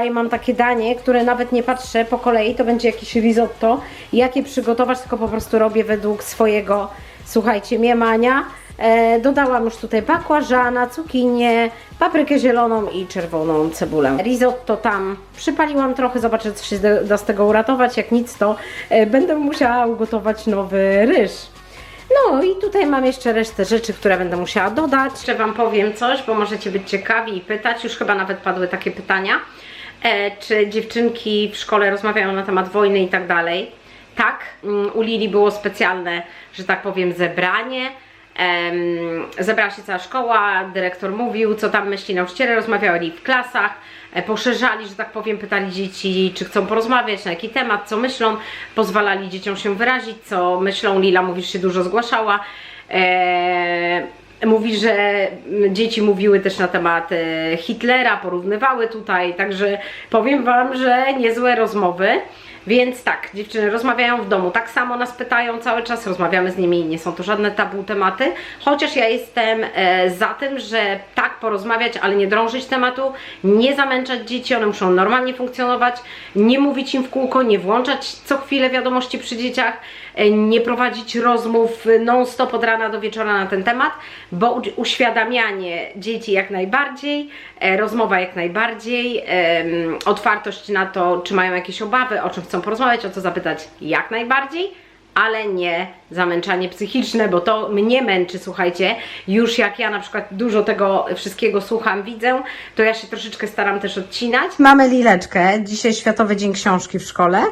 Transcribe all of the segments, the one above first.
Dzisiaj mam takie danie, które nawet nie patrzę po kolei, to będzie jakieś risotto. Jakie przygotować, tylko po prostu robię według swojego, słuchajcie, miemania. E, dodałam już tutaj bakłażana, cukinię, paprykę zieloną i czerwoną cebulę. Risotto tam przypaliłam trochę, zobaczę co się da- da z tego uratować. Jak nic, to e, będę musiała ugotować nowy ryż. No i tutaj mam jeszcze resztę rzeczy, które będę musiała dodać. Jeszcze Wam powiem coś, bo możecie być ciekawi i pytać. Już chyba nawet padły takie pytania. E, czy dziewczynki w szkole rozmawiają na temat wojny i tak dalej? Tak, mm, u Lili było specjalne, że tak powiem, zebranie. Zebrała się cała szkoła, dyrektor mówił, co tam myśli nauczyciele, rozmawiali w klasach, e, poszerzali, że tak powiem, pytali dzieci, czy chcą porozmawiać, na jaki temat, co myślą, pozwalali dzieciom się wyrazić, co myślą. Lila mówi, że się dużo zgłaszała. Mówi, że dzieci mówiły też na temat e, Hitlera, porównywały tutaj, także powiem Wam, że niezłe rozmowy. Więc tak, dziewczyny rozmawiają w domu, tak samo nas pytają cały czas, rozmawiamy z nimi, nie są to żadne tabu tematy, chociaż ja jestem e, za tym, że tak porozmawiać, ale nie drążyć tematu, nie zamęczać dzieci, one muszą normalnie funkcjonować, nie mówić im w kółko, nie włączać co chwilę wiadomości przy dzieciach, nie prowadzić rozmów non-stop od rana do wieczora na ten temat, bo uświadamianie dzieci jak najbardziej, e, rozmowa jak najbardziej, otwartość na to, czy mają jakieś obawy, o czym chcą porozmawiać, o co zapytać jak najbardziej, ale nie zamęczanie psychiczne, bo to mnie męczy, słuchajcie. Już jak ja na przykład dużo tego wszystkiego słucham, widzę, to ja się troszeczkę staram też odcinać. Mamy Lileczkę, dzisiaj Światowy Dzień Książki w szkole.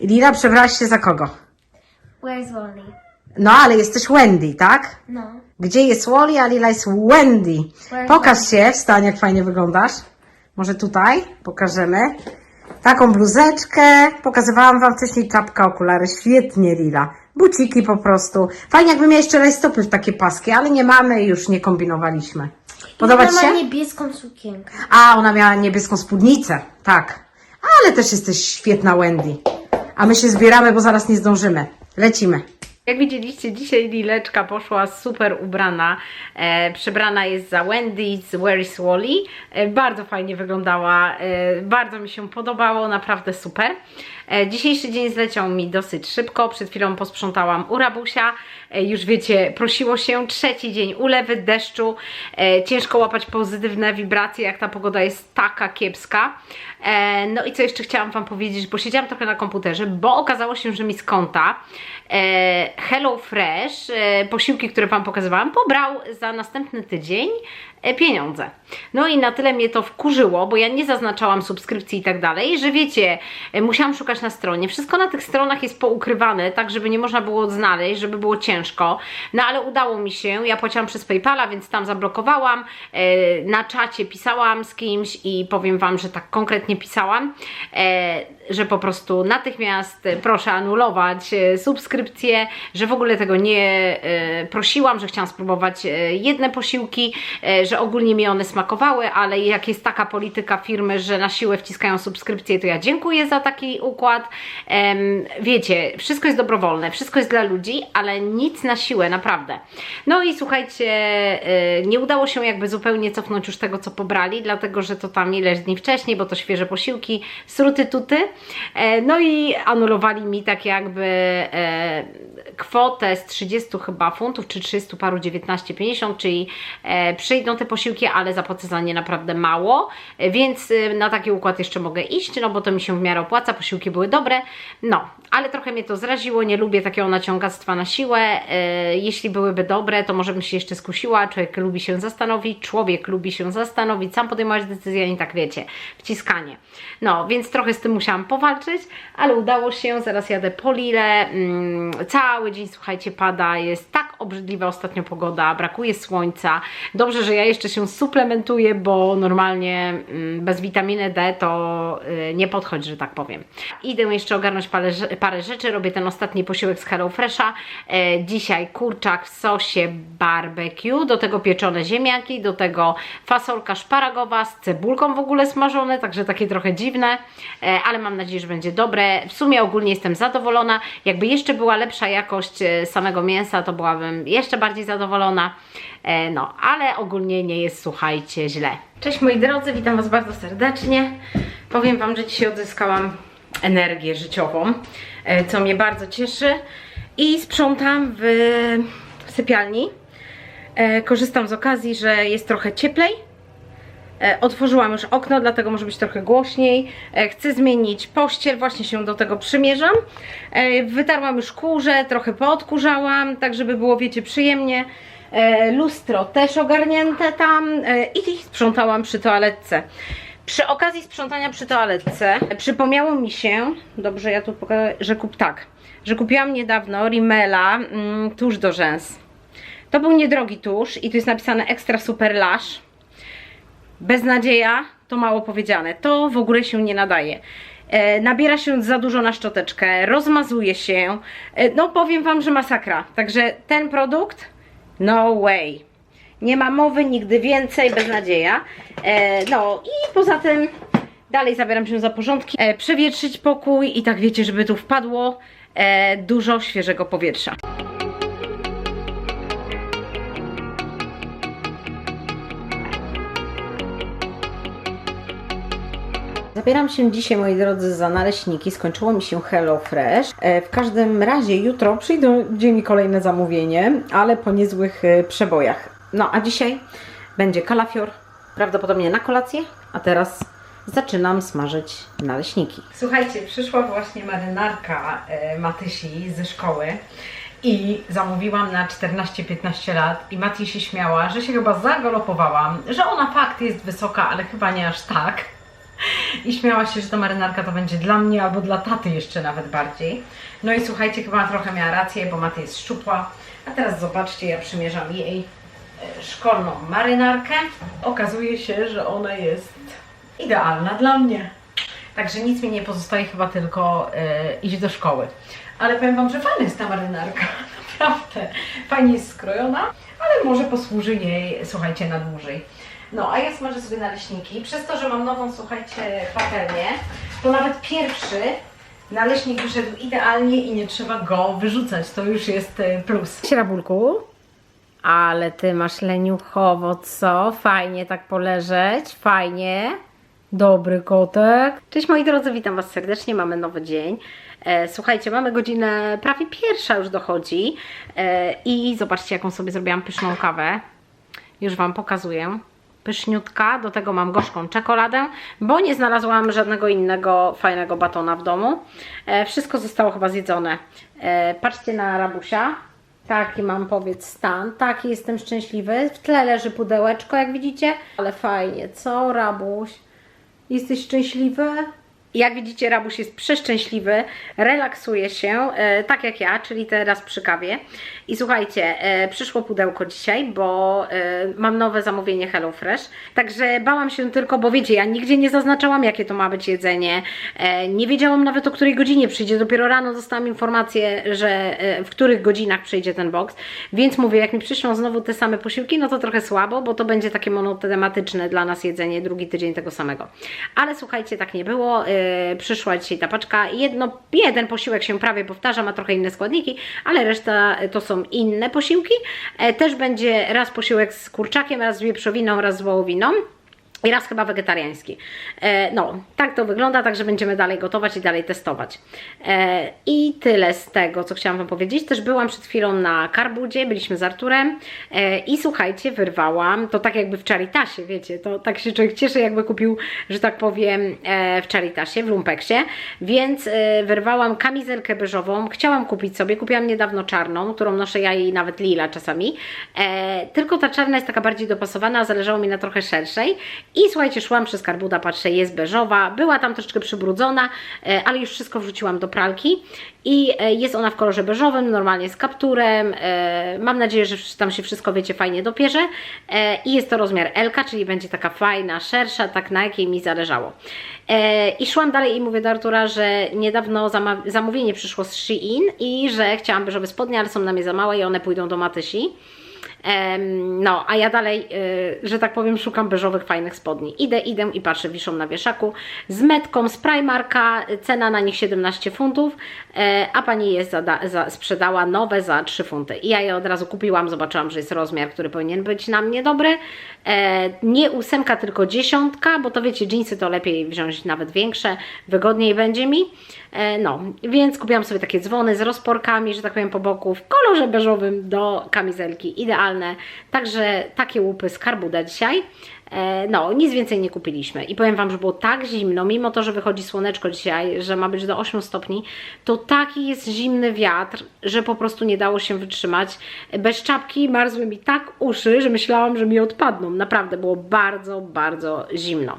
Lila, przebrałaś się za kogo? Where's Wally? No, ale jesteś Wendy, tak? No. Gdzie jest Wally, a Lila jest Wendy. Where- Pokaż się, wstań jak fajnie wyglądasz. Może tutaj pokażemy. Taką bluzeczkę. Pokazywałam Wam wcześniej czapka, okulary. Świetnie, Lila. Buciki po prostu. Fajnie jakby miała jeszcze rajstopy w takie paski, ale nie mamy i już nie kombinowaliśmy. Podoba Ci Ona się? ma niebieską sukienkę. A, ona miała niebieską spódnicę. Tak. Ale też jesteś świetna, Wendy. A my się zbieramy, bo zaraz nie zdążymy. Lecimy. Jak widzieliście, dzisiaj Lileczka poszła super ubrana. E, przebrana jest za Wendy z Where is Wally. E, bardzo fajnie wyglądała. E, bardzo mi się podobało. Naprawdę super. E, dzisiejszy dzień zleciał mi dosyć szybko. Przed chwilą posprzątałam u Rabusia. E, już wiecie, prosiło się. Trzeci dzień ulewy, deszczu. E, ciężko łapać pozytywne wibracje, jak ta pogoda jest taka kiepska. No i co jeszcze chciałam Wam powiedzieć, bo siedziałam trochę na komputerze, bo okazało się, że mi z konta Hello Fresh, posiłki, które Wam pokazywałam, pobrał za następny tydzień pieniądze. No i na tyle mnie to wkurzyło, bo ja nie zaznaczałam subskrypcji i tak dalej, że wiecie, musiałam szukać na stronie. Wszystko na tych stronach jest poukrywane, tak żeby nie można było znaleźć, żeby było ciężko. No ale udało mi się, ja płaciłam przez Paypala, więc tam zablokowałam. E, na czacie pisałam z kimś i powiem Wam, że tak konkretnie pisałam, e, że po prostu natychmiast proszę anulować e, subskrypcję, że w ogóle tego nie prosiłam, że chciałam spróbować jedne posiłki, że ogólnie mi one smakowały, ale jak jest taka polityka firmy, że na siłę wciskają subskrypcję, to ja dziękuję za taki układ. Em, wiecie, wszystko jest dobrowolne, wszystko jest dla ludzi, ale nic na siłę, naprawdę. No i słuchajcie, e, nie udało się jakby zupełnie cofnąć już tego, co pobrali, dlatego, że to tam ileś dni wcześniej, bo to świeże posiłki, sruty tuty. E, No i anulowali mi tak jakby e, kwotę z 30 chyba funtów, czy 300 paru 19,50, czyli e, przyjdą te posiłki, ale zapłacę za nie naprawdę mało, więc e, na taki układ jeszcze mogę iść, no bo to mi się w miarę opłaca, posiłki były dobre, no, ale trochę mnie to zraziło, nie lubię takiego naciągactwa na siłę, e, jeśli byłyby dobre, to może bym się jeszcze skusiła, człowiek lubi się zastanowić, człowiek lubi się zastanowić, sam podejmować decyzje, a nie tak wiecie, wciskanie. No, więc trochę z tym musiałam powalczyć, ale udało się, zaraz jadę po Lille, mm, cały dzień, słuchajcie, pada, jest tak obrzydliwa ostatnio pogoda, brakuje słońca, dobrze, że ja jeszcze się suplementuję, bo normalnie mm, bez witaminy D to y, nie podchodzi, że tak powiem. Idę jeszcze ogarnąć parę, parę rzeczy, robię ten ostatni posiłek z Hello Fresha, e, dzisiaj kurczak w sosie barbecue, do tego pieczone ziemniaki, do tego fasolka szparagowa z cebulką w ogóle smażone, także takie trochę dziwne, e, ale mam nadzieję, że będzie dobre. W sumie ogólnie jestem zadowolona. Jakby jeszcze była lepsza jakość e, samego mięsa, to byłabym jeszcze bardziej zadowolona. E, no, ale ogólnie nie jest, słuchajcie, źle. Cześć moi drodzy, witam Was bardzo serdecznie. Powiem Wam, że dzisiaj odzyskałam energię życiową, e, co mnie bardzo cieszy. I sprzątam w sypialni. E, korzystam z okazji, że jest trochę cieplej. E, Otworzyłam już okno, dlatego może być trochę głośniej. Chcę zmienić pościel, właśnie się do tego przymierzam. Wytarłam już kurze, trochę poodkurzałam, tak żeby było, wiecie, przyjemnie. Lustro też ogarnięte tam i sprzątałam przy toaletce. Przy okazji sprzątania przy toaletce przypomniało mi się, dobrze ja tu pokażę, że kup tak, że kupiłam niedawno Rimmela mm, tusz do rzęs. To był niedrogi tusz i tu jest napisane Extra Super Lash. Beznadzieja to mało powiedziane. To w ogóle się nie nadaje. E, nabiera się za dużo na szczoteczkę, rozmazuje się. E, no powiem Wam, że masakra. Także ten produkt, no way. Nie ma mowy, nigdy więcej, beznadzieja. E, no i poza tym dalej zabieram się za porządki. E, przewietrzyć pokój i tak wiecie, żeby tu wpadło e, dużo świeżego powietrza. Zabieram się dzisiaj, moi drodzy, za naleśniki. Skończyło mi się Hello Fresh. E, W każdym razie jutro przyjdzie mi kolejne zamówienie, ale po niezłych e, przebojach. No a dzisiaj będzie kalafior, prawdopodobnie na kolację, a teraz zaczynam smażyć naleśniki. Słuchajcie, przyszła właśnie marynarka e, Matysi ze szkoły i zamówiłam na 14-15 lat i Mati się śmiała, że się chyba zagalopowałam, że ona fakt jest wysoka, ale chyba nie aż tak. I śmiała się, że ta marynarka to będzie dla mnie albo dla taty jeszcze nawet bardziej. No i słuchajcie, chyba trochę miała rację, bo Maty jest szczupła. A teraz zobaczcie, ja przymierzam jej szkolną marynarkę. Okazuje się, że ona jest idealna dla mnie. Także nic mi nie pozostaje chyba tylko e, iść do szkoły. Ale powiem Wam, że fajna jest ta marynarka. Naprawdę. Fajnie jest skrojona, ale może posłuży jej, słuchajcie, na dłużej. No, a ja smażę sobie naleśniki. Przez to, że mam nową, słuchajcie, patelnię, to nawet pierwszy naleśnik wyszedł idealnie i nie trzeba go wyrzucać. To już jest e, plus. Sierabulku, ale ty masz leniuchowo, co? Fajnie tak poleżeć, fajnie. Dobry kotek. Cześć moi drodzy, witam Was serdecznie, mamy nowy dzień. E, słuchajcie, mamy godzinę prawie pierwsza już dochodzi e, i zobaczcie jaką sobie zrobiłam pyszną kawę. Już Wam pokazuję. Pyszniutka, do tego mam gorzką czekoladę, bo nie znalazłam żadnego innego fajnego batona w domu. E, wszystko zostało chyba zjedzone. E, patrzcie na rabusia. Taki mam powiedz stan, taki jestem szczęśliwy. W tle leży pudełeczko, jak widzicie. Ale fajnie, co Rabuś? Jesteś szczęśliwy? Jak widzicie, Rabuś jest przeszczęśliwy, relaksuje się, e, tak jak ja, czyli teraz przy kawie. I słuchajcie, e, przyszło pudełko dzisiaj, bo e, mam nowe zamówienie HelloFresh. Także bałam się tylko, bo wiecie, ja nigdzie nie zaznaczałam, jakie to ma być jedzenie. E, nie wiedziałam nawet, o której godzinie przyjdzie. Dopiero rano dostałam informację, że w których godzinach przyjdzie ten box. Więc mówię, jak mi przyszło znowu te same posiłki, no to trochę słabo, bo to będzie takie monotematyczne dla nas jedzenie, drugi tydzień tego samego. Ale słuchajcie, tak nie było. Przyszła dzisiaj ta paczka. Jedno, jeden posiłek się prawie powtarza, ma trochę inne składniki, ale reszta to są inne posiłki. E, też będzie raz posiłek z kurczakiem, raz z wieprzowiną, raz z wołowiną. I raz chyba wegetariański. E, no, tak to wygląda, także będziemy dalej gotować i dalej testować. E, I tyle z tego, co chciałam Wam powiedzieć. Też byłam przed chwilą na Karbudzie, byliśmy z Arturem e, i słuchajcie, wyrwałam, to tak jakby w Charitasie, wiecie, to tak się człowiek cieszy, jakby kupił, że tak powiem, w Charitasie, w Lumpeksie, więc wyrwałam kamizelkę beżową, chciałam kupić sobie, kupiłam niedawno czarną, którą noszę ja i nawet lila czasami, tylko ta czarna jest taka bardziej dopasowana, zależało mi na trochę szerszej i słuchajcie, szłam przez Karbuda, patrzę, jest beżowa, była tam troszeczkę przybrudzona, e, ale już wszystko wrzuciłam do pralki i e, jest ona w kolorze beżowym, normalnie z kapturem, e, mam nadzieję, że tam się wszystko, wiecie, fajnie dopierze i jest to rozmiar L, czyli będzie taka fajna, szersza, tak na jakiej mi zależało. I szłam dalej i mówię do Artura, że niedawno zamówienie przyszło z Shein i że chciałam beżowe spodnie, ale są na mnie za małe i one pójdą do Matysi. No, a ja dalej, y, że tak powiem, szukam beżowych, fajnych spodni. Idę, idę i patrzę, wiszą na wieszaku z metką z Primarka, cena na nich 17 funtów, e, a pani je za, sprzedała nowe za 3 funty. I ja je od razu kupiłam, zobaczyłam, że jest rozmiar, który powinien być na mnie dobry. E, nie ósemka, tylko dziesiątka, bo to wiecie, jeansy to lepiej wziąć nawet większe, wygodniej będzie mi. E, no, więc kupiłam sobie takie dzwony z rozporkami, że tak powiem, po boku, w kolorze beżowym do kamizelki, idealne. Także takie łupy z Karbuda dzisiaj. E, No, nic więcej nie kupiliśmy. I powiem Wam, że było tak zimno, mimo to, że wychodzi słoneczko dzisiaj, że ma być do 8 stopni, to taki jest zimny wiatr, że po prostu nie dało się wytrzymać. Bez czapki marzły mi tak uszy, że myślałam, że mi odpadną. Naprawdę było bardzo, bardzo zimno.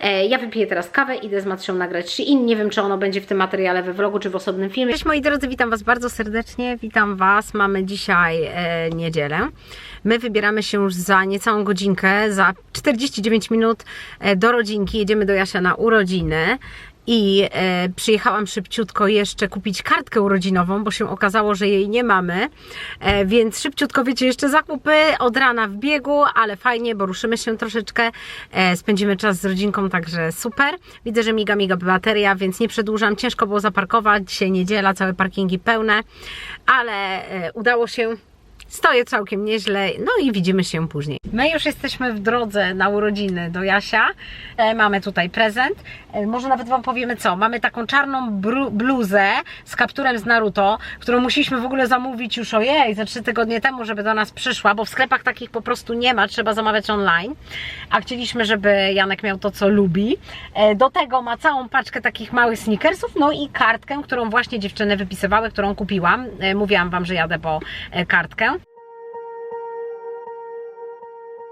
E, Ja wypiję teraz kawę, idę z Matrzyą nagrać Shein. Nie wiem, czy ono będzie w tym materiale we vlogu, czy w osobnym filmie. Cześć moi drodzy, witam Was bardzo serdecznie. Witam Was. Mamy dzisiaj e, niedzielę. My wybieramy się już za niecałą godzinkę, za 49 minut e, do rodzinki. Jedziemy do Jasia na urodziny. I e, przyjechałam szybciutko jeszcze kupić kartkę urodzinową, bo się okazało, że jej nie mamy. E, więc szybciutko, wiecie, jeszcze zakupy od rana w biegu, ale fajnie, bo ruszymy się troszeczkę. E, spędzimy czas z rodzinką, także super. Widzę, że miga, miga bateria, więc nie przedłużam. Ciężko było zaparkować. Dzisiaj niedziela, całe parkingi pełne, ale e, udało się. Stoję całkiem nieźle, no i widzimy się później. My już jesteśmy w drodze na urodziny do Jasia. E, mamy tutaj prezent. E, może nawet Wam powiemy co. Mamy taką czarną bluzę z kapturem z Naruto, którą musieliśmy w ogóle zamówić już ojej, za trzy tygodnie temu, żeby do nas przyszła, bo w sklepach takich po prostu nie ma, trzeba zamawiać online. A chcieliśmy, żeby Janek miał to, co lubi. E, do tego ma całą paczkę takich małych sneakersów, no i kartkę, którą właśnie dziewczyny wypisywały, którą kupiłam. Mówiłam Wam, że jadę po kartkę.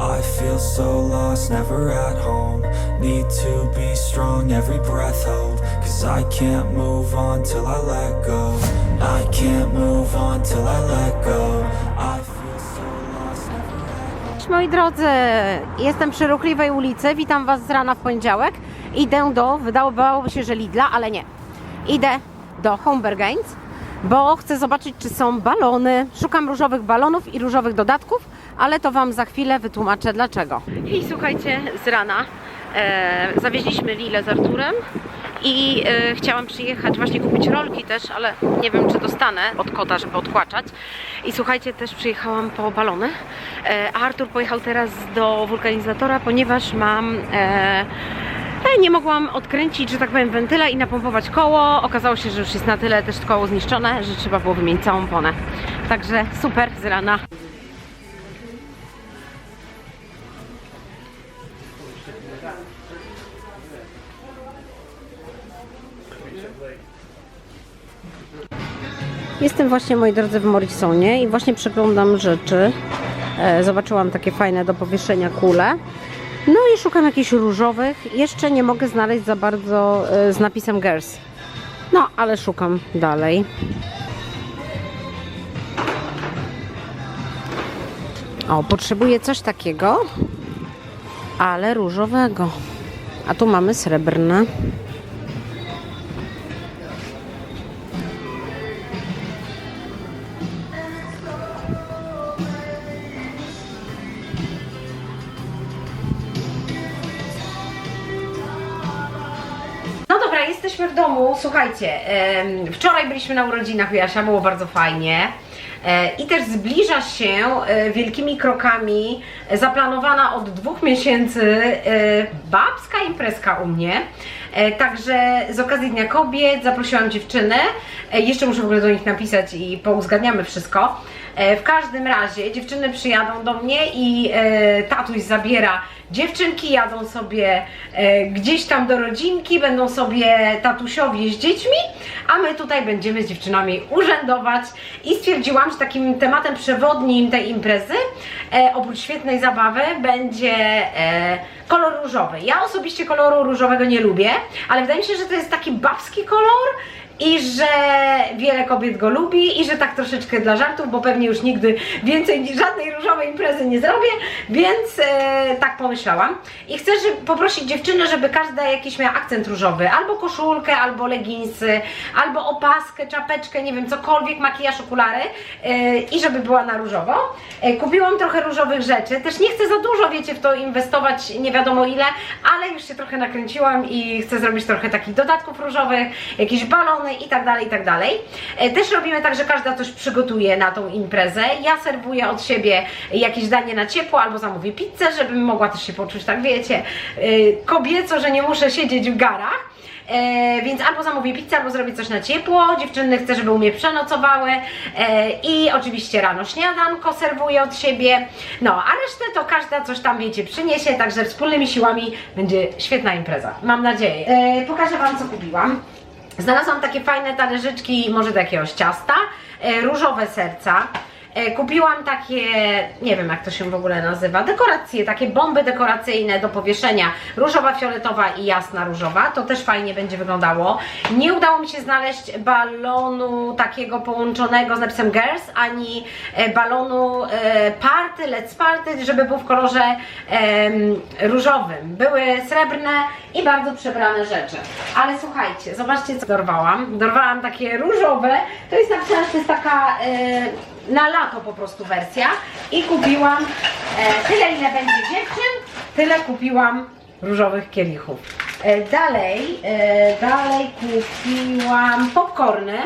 I feel so lost, never at home. Need to be strong, every breath hold. Cause I can't move on till I let go. I can't move on till I let go. I feel so lost, never at home. Moi drodzy, jestem przy ruchliwej ulicy, witam Was z rana w poniedziałek. Idę do, wydawałoby się, że Lidla, ale nie. Idę do Hombergains, bo chcę zobaczyć, czy są balony. Szukam różowych balonów i różowych dodatków, ale to Wam za chwilę wytłumaczę dlaczego. I słuchajcie, z rana e, zawieźliśmy Lilę z Arturem i e, chciałam przyjechać właśnie kupić rolki też, ale nie wiem czy dostanę od kota, żeby odkłaczać. I słuchajcie, też przyjechałam po balony. E, a Artur pojechał teraz do wulkanizatora, ponieważ mam e, e, nie mogłam odkręcić, że tak powiem, wentyla i napompować koło. Okazało się, że już jest na tyle też koło zniszczone, że trzeba było wymienić całą ponę. Także super z rana. Jestem właśnie, moi drodzy, w Morrisonie i właśnie przeglądam rzeczy. E, zobaczyłam takie fajne do powieszenia kule. No i szukam jakichś różowych. Jeszcze nie mogę znaleźć za bardzo e, z napisem Girls. No, ale szukam dalej. O, potrzebuję coś takiego, ale różowego. A tu mamy srebrne. Słuchajcie, wczoraj byliśmy na urodzinach Jasia, było bardzo fajnie. E, I też zbliża się e, wielkimi krokami e, zaplanowana od dwóch miesięcy babska imprezka u mnie. Także z okazji Dnia Kobiet zaprosiłam dziewczyny. Jeszcze muszę w ogóle do nich napisać i pouzgadniamy wszystko. W każdym razie dziewczyny przyjadą do mnie i tatuś zabiera dziewczynki, jadą sobie e, gdzieś tam do rodzinki, będą sobie tatusiowie z dziećmi, a my tutaj będziemy z dziewczynami urzędować i stwierdziłam, że takim tematem przewodnim tej imprezy, e, oprócz świetnej zabawy, będzie e, kolor różowy. Ja osobiście koloru różowego nie lubię, ale wydaje mi się, że to jest taki babski kolor, i że wiele kobiet go lubi i że tak troszeczkę dla żartów, bo pewnie już nigdy więcej żadnej różowej imprezy nie zrobię, więc e, tak pomyślałam. I chcę że, poprosić dziewczyny, żeby każda jakiś miała akcent różowy, albo koszulkę, albo leginsy, albo opaskę, czapeczkę, nie wiem, cokolwiek, makijaż, okulary e, i żeby była na różowo. E, kupiłam trochę różowych rzeczy, też nie chcę za dużo, wiecie, w to inwestować, nie wiadomo ile, ale już się trochę nakręciłam i chcę zrobić trochę takich dodatków różowych, jakieś balony i tak dalej, i tak dalej. E, Też robimy tak, że każda coś przygotuje na tą imprezę. Ja serwuję od siebie jakieś danie na ciepło albo zamówię pizzę, żebym mogła też się poczuć, tak wiecie, e, kobieco, że nie muszę siedzieć w garach. E, więc albo zamówię pizzę, albo zrobię coś na ciepło. Dziewczyny chcę, żeby u mnie przenocowały. E, I oczywiście rano śniadanko serwuję od siebie. No, a resztę to każda coś tam, wiecie, przyniesie, także wspólnymi siłami będzie świetna impreza. Mam nadzieję. E, pokażę Wam, co kupiłam. Znalazłam takie fajne talerzyczki, może do jakiegoś ciasta, e, różowe serca. E, Kupiłam takie, nie wiem jak to się w ogóle nazywa, dekoracje, takie bomby dekoracyjne do powieszenia. Różowa, fioletowa i jasna różowa. To też fajnie będzie wyglądało. Nie udało mi się znaleźć balonu takiego połączonego z napisem Girls, ani e, balonu e, party, let's party, żeby był w kolorze em, różowym. Były srebrne i bardzo przebrane rzeczy. Ale słuchajcie, zobaczcie co dorwałam. Dorwałam takie różowe. To jest napisane, że to jest taka na lato po prostu wersja. I kupiłam e, tyle ile będzie dziewczyn, tyle kupiłam różowych kielichów. E, dalej, e, dalej kupiłam popcorny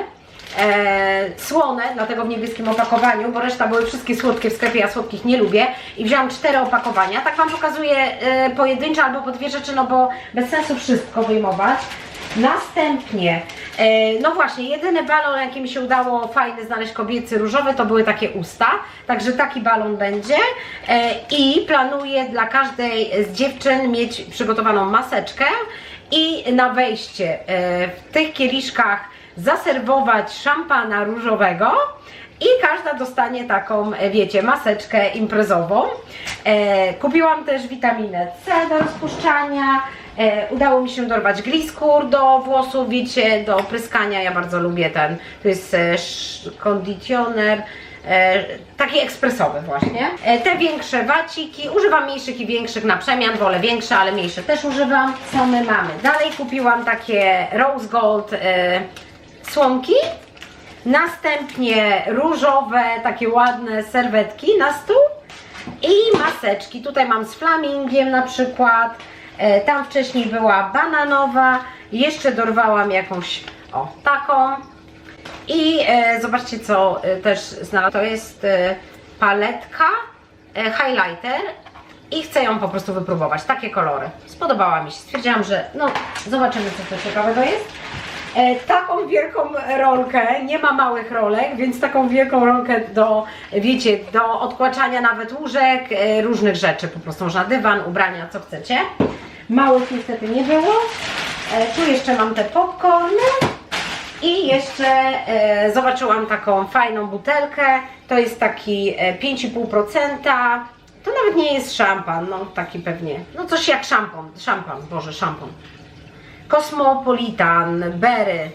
e, słone, dlatego w niebieskim opakowaniu, bo reszta były wszystkie słodkie w sklepie, ja słodkich nie lubię i wzięłam cztery opakowania. Tak Wam pokazuję e, pojedyncze albo po dwie rzeczy, no bo bez sensu wszystko wyjmować. Następnie, e, no właśnie, jedyny balon, jaki mi się udało fajny znaleźć kobiecy, różowy, to były takie usta. Także taki balon będzie. E, I planuję dla każdej z dziewczyn mieć przygotowaną maseczkę i na wejście e, w tych kieliszkach zaserwować szampana różowego i każda dostanie taką, wiecie, maseczkę imprezową. Kupiłam też witaminę C do rozpuszczania. E, udało mi się dorwać gliskur do włosów, wiecie, do pryskania. Ja bardzo lubię ten. To jest e, konditioner. E, taki ekspresowy właśnie. Te większe waciki, używam mniejszych i większych na przemian, wolę większe, ale mniejsze też używam. Co my mamy? Dalej kupiłam takie rose gold słomki. Następnie różowe, takie ładne serwetki na stół. I maseczki. Tutaj mam z flamingiem na przykład. E, tam wcześniej była bananowa. Jeszcze dorwałam jakąś, o, taką. I e, zobaczcie co e, też znalazłam. To jest e, paletka, e, highlighter i chcę ją po prostu wypróbować. Takie kolory. Spodobała mi się. Stwierdziłam, że no zobaczymy co to ciekawego jest. E, taką wielką rolkę, nie ma małych rolek, więc taką wielką rolkę do, wiecie, do odkłaczania nawet łóżek, e, różnych rzeczy, po prostu można dywan, ubrania, co chcecie. Małych niestety nie było. E, tu jeszcze mam te popcorny. I jeszcze e, zobaczyłam taką fajną butelkę. To jest taki e, 5,5%. To nawet nie jest szampan, no taki pewnie. No coś jak szampan, szampan, boże, szampan. Kosmopolitan, Berry.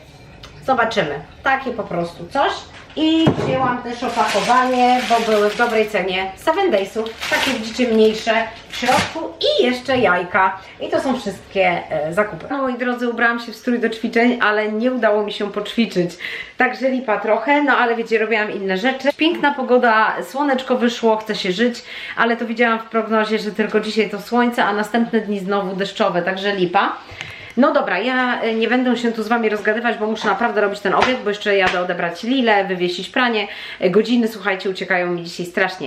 Zobaczymy. Takie po prostu coś. I wzięłam też opakowanie, bo były w dobrej cenie 7 Daysów. Takie widzicie mniejsze w środku i jeszcze jajka. I to są wszystkie e, zakupy. No moi drodzy, ubrałam się w strój do ćwiczeń, ale nie udało mi się poćwiczyć. Także lipa trochę, no ale wiecie, robiłam inne rzeczy. Piękna pogoda, słoneczko wyszło, chce się żyć, ale to widziałam w prognozie, że tylko dzisiaj to słońce, a następne dni znowu deszczowe, także lipa. No dobra, ja e, nie będę się tu z Wami rozgadywać, bo muszę naprawdę robić ten obiad, bo jeszcze jadę odebrać Lilę, wywiesić pranie. E, Godziny, słuchajcie, uciekają mi dzisiaj strasznie.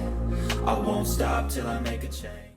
I won't stop till I make a change